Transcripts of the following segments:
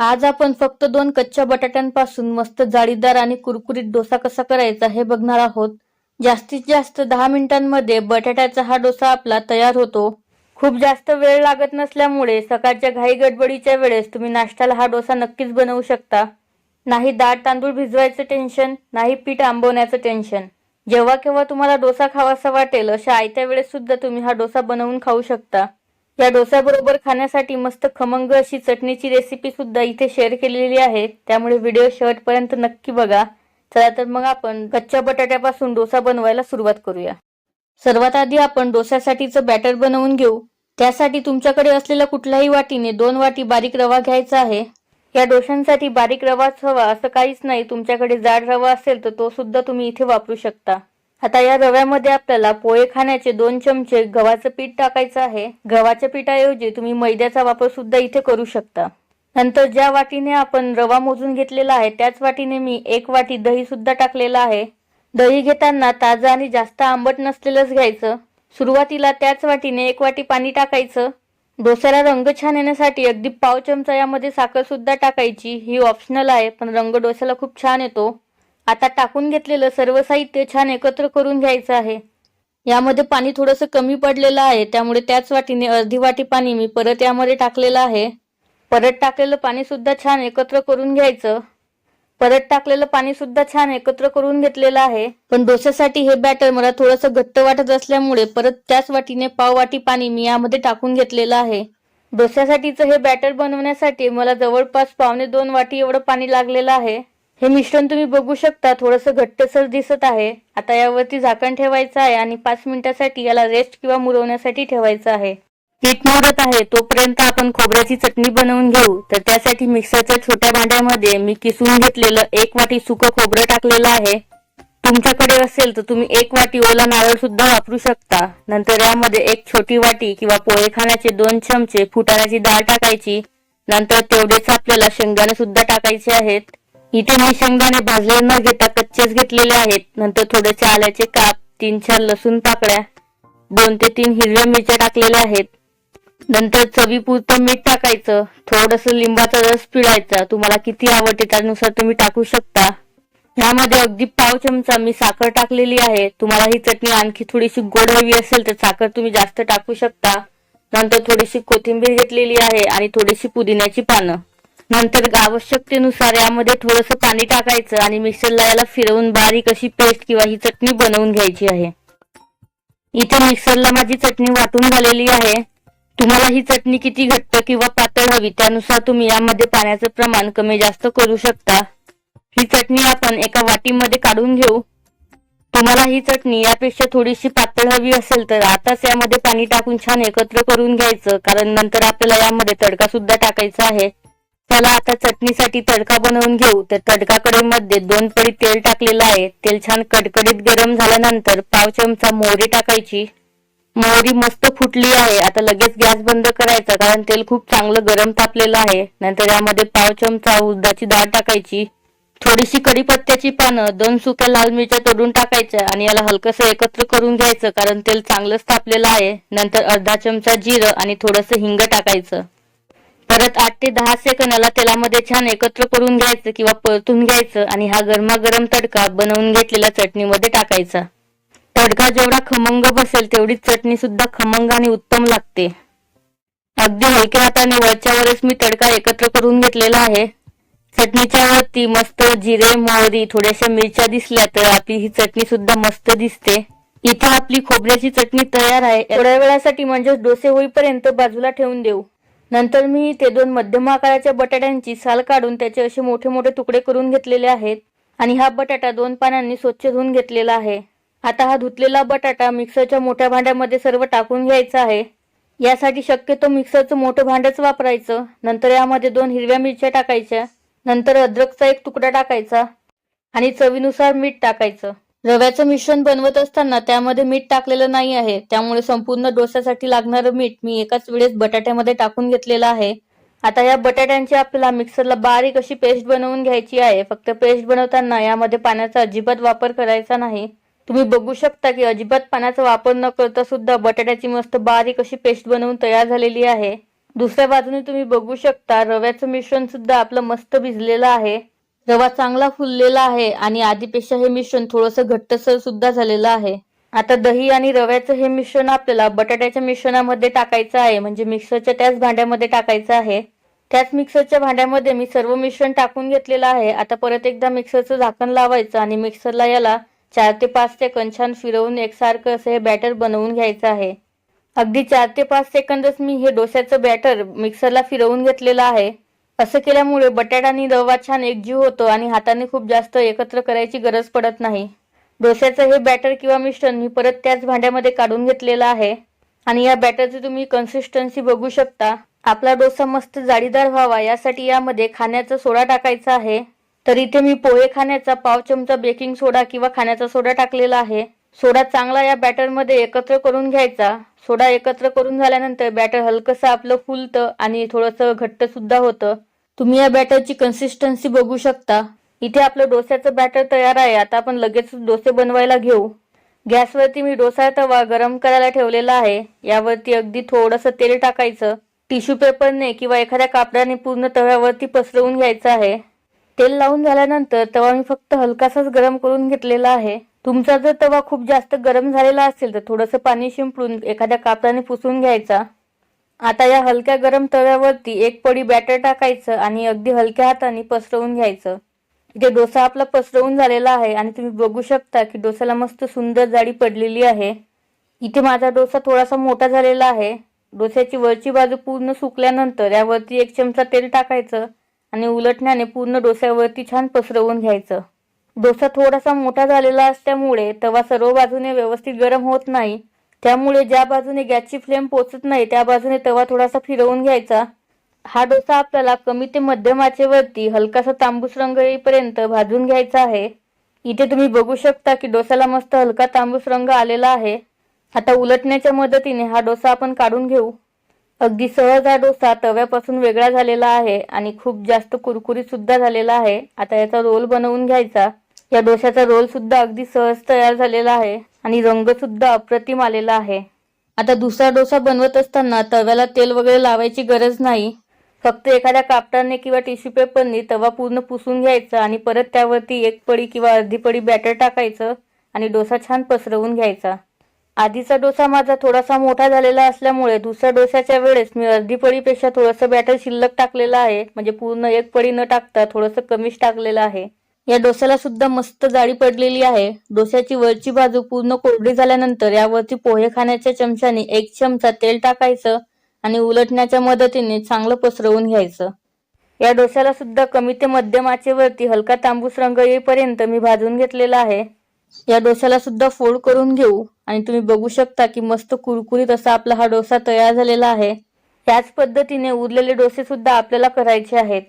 आज आपण फक्त दोन कच्च्या बटाट्यांपासून मस्त जाळीदार आणि कुरकुरीत डोसा कसा करायचा हे बघणार आहोत. जास्तीत जास्त दहा मिनिटांमध्ये बटाट्याचा हा डोसा आपला तयार होतो. खूप जास्त वेळ लागत नसल्यामुळे सकाळच्या घाई गडबडीच्या वेळेस तुम्ही नाश्त्याला हा डोसा नक्कीच बनवू शकता. नाही डाळ तांदूळ भिजवायचं टेन्शन नाही पीठ आंबवण्याचं टेन्शन. जेव्हा केव्हा तुम्हाला डोसा खावासा वाटेल अशा आयत्या वेळेस सुद्धा तुम्ही हा डोसा बनवून खाऊ शकता. या डोस्याबरोबर खाण्यासाठी मस्त खमंग अशी चटणीची रेसिपी सुद्धा इथे शेअर केलेली आहे. त्यामुळे व्हिडिओ शेवटपर्यंत नक्की बघा. चला तर मग आपण कच्च्या बटाट्यापासून डोसा बनवायला सुरुवात करूया. सर्वात आधी आपण डोस्यासाठीचं बॅटर बनवून घेऊ. त्यासाठी तुमच्याकडे असलेल्या कुठल्याही वाटीने दोन वाटी बारीक रवा घ्यायचा आहे. या डोशांसाठी बारीक रवाच हवा असं काहीच नाही. तुमच्याकडे जाड रवा असेल तर तो सुद्धा तुम्ही इथे वापरू शकता. आता या रव्यामध्ये आपल्याला पोहे खाण्याचे दोन चमचे गव्हाचं पीठ टाकायचं आहे. गव्हाच्या पिठाऐवजी तुम्ही मैद्याचा वापर सुद्धा इथे करू शकता. नंतर ज्या वाटीने आपण रवा मोजून घेतलेला आहे त्याच वाटीने मी एक वाटी दही सुद्धा टाकलेलं आहे. दही घेताना ताजं आणि जास्त आंबट नसलेलंच घ्यायचं. सुरुवातीला त्याच वाटीने एक वाटी पाणी टाकायचं. डोस्याला रंग छान येण्यासाठी अगदी पाव चमचा यामध्ये साखर सुद्धा टाकायची. ही ऑप्शनल आहे पण रंग डोस्याला खूप छान येतो. आता टाकून घेतलेलं सर्व साहित्य छान एकत्र करून घ्यायचं आहे. यामध्ये पाणी थोडंसं कमी पडलेलं आहे त्यामुळे त्याच वाटीने अर्धी वाटी पाणी मी परत यामध्ये टाकलेलं आहे. परत टाकलेलं पाणी सुद्धा छान एकत्र करून घ्यायचं. परत टाकलेलं पाणी सुद्धा छान एकत्र करून घेतलेलं आहे. पण डोस्यासाठी हे बॅटर मला थोडंसं घट्ट वाटत असल्यामुळे परत त्याच वाटीने पाव वाटी पाणी मी यामध्ये टाकून घेतलेलं आहे. डोस्यासाठीचं हे बॅटर बनवण्यासाठी मला जवळपास पावणे दोन वाटी एवढं पाणी लागलेलं आहे. हे मिश्रण तुम्ही बघू शकता थोडंसं घट्टसर दिसत आहे. आता यावरती झाकण ठेवायचं आहे आणि पाच मिनिटासाठी याला रेस्ट किंवा मुरवण्यासाठी ठेवायचं आहे. पीठ मुरत आहे तोपर्यंत आपण खोबऱ्याची चटणी बनवून घेऊ. तर त्यासाठी मिक्सरच्या छोट्या भांड्यामध्ये मी किसून घेतलेलं एक वाटी सुकं खोबरं टाकलेलं आहे. तुमच्याकडे असेल तर तुम्ही एक वाटी ओला नारळ सुद्धा वापरू शकता. नंतर यामध्ये एक छोटी वाटी किंवा पोहे खाण्याचे दोन चमचे फुटाण्याची डाळ टाकायची. नंतर तेवढेच आपल्याला शेंगदाणे सुद्धा टाकायचे आहेत. इथे मी शेंगदाणे भाजले न घेता कच्चेच घेतलेले आहेत. नंतर थोडेसे आल्याचे काप तीन चार लसूण पाकळ्या दोन ते तीन हिरव्या मिरच्या टाकलेल्या आहेत. नंतर चवीपुरतं मीठ टाकायचं. थोडस लिंबाचा रस पिळायचा. तुम्हाला किती आवडते त्यानुसार तुम्ही टाकू शकता. ह्यामध्ये अगदी पाव चमचा मी साखर टाकलेली आहे. तुम्हाला ही चटणी आणखी थोडीशी गोड हवी असेल तर साखर तुम्ही जास्त टाकू शकता. नंतर थोडीशी कोथिंबीर घेतलेली आहे आणि थोडीशी पुदिन्याची पानं. नंतर आवश्यकतेनुसार यामध्ये थोडंसं पाणी टाकायचं आणि मिक्सरला याला फिरवून बारीक अशी पेस्ट किंवा ही चटणी बनवून घ्यायची आहे. इथे मिक्सरला माझी चटणी वाटून झालेली आहे. तुम्हाला ही चटणी किती घट्ट किंवा पातळ हवी त्यानुसार तुम्ही यामध्ये पाण्याचं प्रमाण कमी जास्त करू शकता. ही चटणी आपण एका वाटीमध्ये काढून घेऊ. तुम्हाला ही चटणी यापेक्षा थोडीशी पातळ हवी असेल तर आताच यामध्ये पाणी टाकून छान एकत्र करून घ्यायचं कारण नंतर आपल्याला यामध्ये तडका सुद्धा टाकायचा आहे. चला आता चटणीसाठी तडका बनवून घेऊ. तर तडका कढईमध्ये दोन पडी तेल टाकलेलं आहे. तेल छान कडकडीत गरम झाल्यानंतर पाव चमचा मोहरी टाकायची. मोहरी मस्त फुटली आहे. आता लगेच गॅस बंद करायचा कारण तेल खूप चांगलं गरम तापलेलं आहे. नंतर यामध्ये पाव चमचा उदाची डाळ टाकायची. थोडीशी कढीपत्त्याची पानं दोन सुक्या लाल मिरच्या तोडून टाकायच्या आणि याला हलकसं एकत्र करून घ्यायचं कारण तेल चांगलंच तापलेलं आहे. नंतर अर्धा चमचा जिरं आणि थोडंसं हिंग टाकायचं. परत आठ ते दहा सेकंदाला तेलामध्ये छान एकत्र करून घ्यायचं किंवा परतून घ्यायचं आणि हा गरमागरम तडका बनवून घेतलेल्या चटणीमध्ये टाकायचा. तडका जेवढा खमंग बसेल तेवढीच चटणी सुद्धा खमंग आणि उत्तम लागते. अगदी हलक्या हाताने वरच्या वरच मी तडका एकत्र करून घेतलेला आहे. चटणीच्या वरती मस्त जिरे मोहरी थोड्याशा मिरच्या दिसल्या तर आपली ही चटणी सुद्धा मस्त दिसते. इथे आपली खोबऱ्याची चटणी तयार आहे. थोड्या वेळासाठी म्हणजेच डोसे होईपर्यंत बाजूला ठेवून देऊ. नंतर मी ते दोन मध्यम आकाराच्या बटाट्यांची साल काढून त्याचे असे मोठे मोठे तुकडे करून घेतलेले आहेत. आणि हा बटाटा दोन पानांनी स्वच्छ धुवून घेतलेला आहे. आता हा धुतलेला बटाटा मिक्सरच्या मोठ्या भांड्यामध्ये सर्व टाकून घ्यायचा आहे. यासाठी शक्यतो मिक्सरचं मोठं भांडंच वापरायचं. नंतर यामध्ये दोन हिरव्या मिरच्या टाकायच्या. नंतर अद्रकचा एक तुकडा टाकायचा. आणि चवीनुसार मीठ टाकायचं. रव्याचं मिश्रण बनवत असताना त्यामध्ये मीठ टाकलेलं नाही आहे. त्यामुळे संपूर्ण डोस्यासाठी लागणारं मीठ मी एकाच वेळेस बटाट्यामध्ये टाकून घेतलेलं आहे. आता या बटाट्यांची आपल्याला मिक्सरला बारीक अशी पेस्ट बनवून घ्यायची आहे. फक्त पेस्ट बनवताना यामध्ये पाण्याचा अजिबात वापर करायचा नाही. तुम्ही बघू शकता की अजिबात पाण्याचा वापर न करता सुद्धा बटाट्याची मस्त बारीक अशी पेस्ट बनवून तयार झालेली आहे. दुसऱ्या बाजूने तुम्ही बघू शकता रव्याचं मिश्रण सुद्धा आपलं मस्त भिजलेलं आहे. रवा चांगला फुललेला आहे आणि आधीपेक्षा हे मिश्रण थोडंसं घट्टसर सुद्धा झालेलं आहे. आता दही आणि रव्याचं हे मिश्रण आपल्याला बटाट्याच्या मिश्रणामध्ये टाकायचं आहे. म्हणजे मिक्सरच्या त्याच भांड्यामध्ये टाकायचं आहे. त्याच मिक्सरच्या भांड्यामध्ये मी सर्व मिश्रण टाकून घेतलेलं आहे. आता परत एकदा मिक्सरचं झाकण लावायचं आणि मिक्सरला याला चार ते पाच सेकंद छान फिरवून एकसारखं असं हे बॅटर बनवून घ्यायचं आहे. अगदी चार ते पाच सेकंदच मी हे डोस्याचं बॅटर मिक्सरला फिरवून घेतलेलं आहे. असं केल्यामुळे बटाटा आणि रवा छान एकजीव होतो आणि हाताने खूप जास्त एकत्र करायची गरज पडत नाही. डोस्याचं हे बॅटर किंवा मिश्रण मी परत त्याच भांड्यामध्ये काढून घेतलेलं आहे. आणि या बॅटरची तुम्ही कन्सिस्टन्सी बघू शकता. आपला डोसा मस्त जाळीदार व्हावा यासाठी यामध्ये खाण्याचा सोडा टाकायचा आहे. तर इथे मी पोहे खाण्याचा पाव चमचा बेकिंग सोडा किंवा खाण्याचा सोडा टाकलेला आहे. सोडा चांगला या बॅटरमध्ये एकत्र करून घ्यायचा. सोडा एकत्र करून झाल्यानंतर बॅटर हलकंसं आपलं फुलतं आणि थोडंसं घट्ट सुद्धा होतं. तुम्ही या बॅटरची कन्सिस्टन्सी बघू शकता. इथे आपलं डोस्याचं बॅटर तयार आहे. आता आपण लगेच डोसे बनवायला घेऊ. गॅसवरती मी डोसा तवा गरम करायला ठेवलेला आहे. यावरती अगदी थोडंसं तेल टाकायचं. टिश्यू पेपरने किंवा एखाद्या कापडाने पूर्ण तव्यावरती पसरवून घ्यायचं आहे. तेल लावून झाल्यानंतर तवा मी फक्त हलकासाच गरम करून घेतलेला आहे. तुमचा जर तवा खूप जास्त गरम झालेला असेल तर थोडंसं पाणी शिंपडून एखाद्या कापडाने पुसून घ्यायचा. आता या हलक्या गरम तव्यावरती एक पडी बॅटर टाकायचं आणि अगदी हलक्या हाताने पसरवून घ्यायचं. इथे डोसा आपला पसरवून झालेला आहे आणि तुम्ही बघू शकता की डोस्याला मस्त सुंदर जाडी पडलेली आहे. इथे माझा डोसा थोडासा मोठा झालेला आहे. डोस्याची वरची बाजू पूर्ण सुकल्यानंतर यावरती एक चमचा तेल टाकायचं आणि उलटण्याने पूर्ण डोस्यावरती छान पसरवून घ्यायचं. डोसा थोडासा मोठा झालेला असल्यामुळे तवा सर्व बाजूने व्यवस्थित गरम होत नाही. त्यामुळे ज्या बाजूने गॅसची फ्लेम पोचत नाही त्या बाजूने तवा थोडासा फिरवून घ्यायचा. हा डोसा आपल्याला कमी ते मध्यम आचेवरती हलकासा तांबूस रंग येईपर्यंत भाजून घ्यायचा आहे. इथे तुम्ही बघू शकता की डोसाला मस्त हलका तांबूस रंग आलेला आहे. आता उलटण्याच्या मदतीने हा डोसा आपण काढून घेऊ. अगदी सहज हा डोसा तव्यापासून वेगळा झालेला आहे आणि खूप जास्त कुरकुरीत सुद्धा झालेला आहे. आता याचा रोल बनवून घ्यायचा. या डोश्याचा रोल सुद्धा अगदी सहज तयार झालेला आहे. आणि रंग सुद्धा अप्रतिम आलेला आहे. आता दुसरा डोसा बनवत असताना तव्याला तेल वगैरे लावायची गरज नाही. फक्त एखाद्या कापडाने किंवा टिश्यू पेपरने तवा पूर्ण पुसून घ्यायचा आणि परत त्यावरती एक पडी किंवा अर्धी पडी बॅटर टाकायचं आणि डोसा छान पसरवून घ्यायचा. आधीचा डोसा माझा थोडासा मोठा झालेला असल्यामुळे दुसऱ्या डोस्याच्या वेळेस मी अर्धी पडीपेक्षा थोडंसं बॅटर शिल्लक टाकलेलं आहे. म्हणजे पूर्ण एक पडी न टाकता थोडंसं कमीच टाकलेलं आहे. या डोस्याला सुद्धा मस्त जाळी पडलेली आहे. डोस्याची वरची बाजू पूर्ण कोरडी झाल्यानंतर यावरती पोहे खाण्याच्या चमच्याने एक चमचा तेल टाकायचं आणि उलटण्याच्या मदतीने चांगलं पसरवून घ्यायचं. या डोस्याला सुद्धा कमी ते मध्यम आचेवरती हलका तांबूस रंग येईपर्यंत मी भाजून घेतलेला आहे. या डोस्याला सुद्धा फोड करून घेऊ आणि तुम्ही बघू शकता की मस्त कुरकुरीत असा आपला हा डोसा तयार झालेला आहे. त्याच पद्धतीने उरलेले डोसे सुद्धा आपल्याला करायचे आहेत.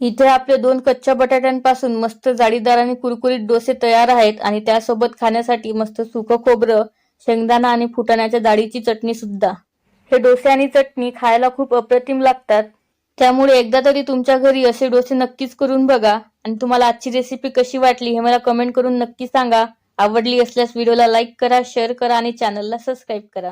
इथे आपले दोन कच्च्या बटाट्यांपासून मस्त जाळीदार आणि कुरकुरीत डोसे तयार आहेत आणि त्यासोबत खाण्यासाठी मस्त सुकं खोबरं शेंगदाणा आणि फुटाण्याच्या डाळीची चटणी सुद्धा. हे डोसे आणि चटणी खायला खूप अप्रतिम लागतात. त्यामुळे एकदा तरी तुमच्या घरी असे डोसे नक्कीच करून बघा. आणि तुम्हाला आजची रेसिपी कशी वाटली हे मला कमेंट करून नक्की सांगा. आवडली असल्यास व्हिडिओला लाईक करा शेअर करा आणि चॅनलला सबस्क्राईब करा.